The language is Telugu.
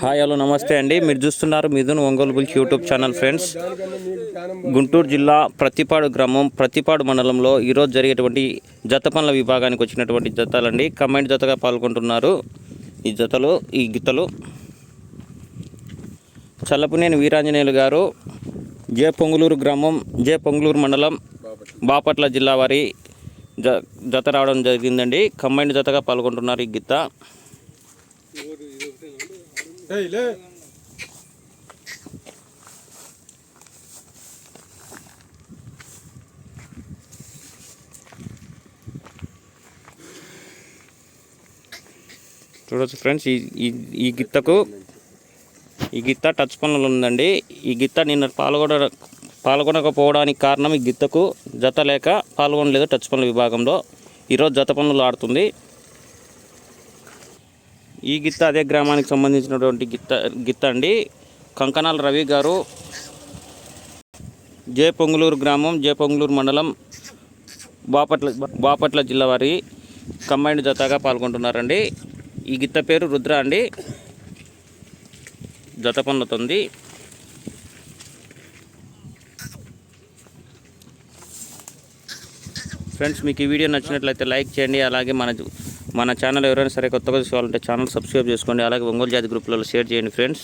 హాయ్ హలో నమస్తే అండి. మీరు చూస్తున్నారు Mithun Ongole bulls YouTube channel friends. Guntur జిల్లా ప్రతిపాడు గ్రామం ప్రతిపాడు మండలంలో ఈరోజు జరిగేటువంటి జత పనుల విభాగానికి వచ్చినటువంటి జతలండి. కమెంట్ జతగా పాల్గొంటున్నారు ఈ జతలు ఈ గీతలు. చల్లపునేని వీరాంజనేయులు గారు జే పొంగులూరు గ్రామం జే పొంగులూరు మండలం బాపట్ల జిల్లా వారి జ జత రావడం జరిగిందండి. కంబైండ్ జతగా పాల్గొంటున్నారు ఈ గీత చూడొచ్చు ఫ్రెండ్స్ ఈ ఈ ఈ గిత్తకు ఈ గిత్త టచ్ పనులు ఉందండి. ఈ గిత్త నిన్న పాల్గొన పాల్గొనకపోవడానికి కారణం ఈ గిత్తకు జత లేక పాల్గొనలేదు టచ్ పనుల విభాగంలో. ఈరోజు జత పనులు ఆడుతుంది. ఈ గిత్త అదే గ్రామానికి సంబంధించినటువంటి గిత్త గిత్త అండి. కంకణాల రవి గారు. జే పొంగులూరు గ్రామం జే పొంగులూరు మండలం బాపట్ల బాపట్ల జిల్లా వారి కంబైండ్ జతగా పాల్గొంటున్నారండి. ఈ గిత్త పేరు రుద్ర అండి. జత పొందుతుంది. ఫ్రెండ్స్ మీకు ఈ వీడియో నచ్చినట్లయితే లైక్ చేయండి అలాగే మన మన ఛానల్ ఎవరైనా సరే కొత్తగా చూసుకోవాలంటే ఛానల్ సబ్స్క్రైబ్ చేసుకోండి. అలాగే ఒంగోలు జాతి గ్రూప్లలో షేర్ చేయండి ఫ్రెండ్స్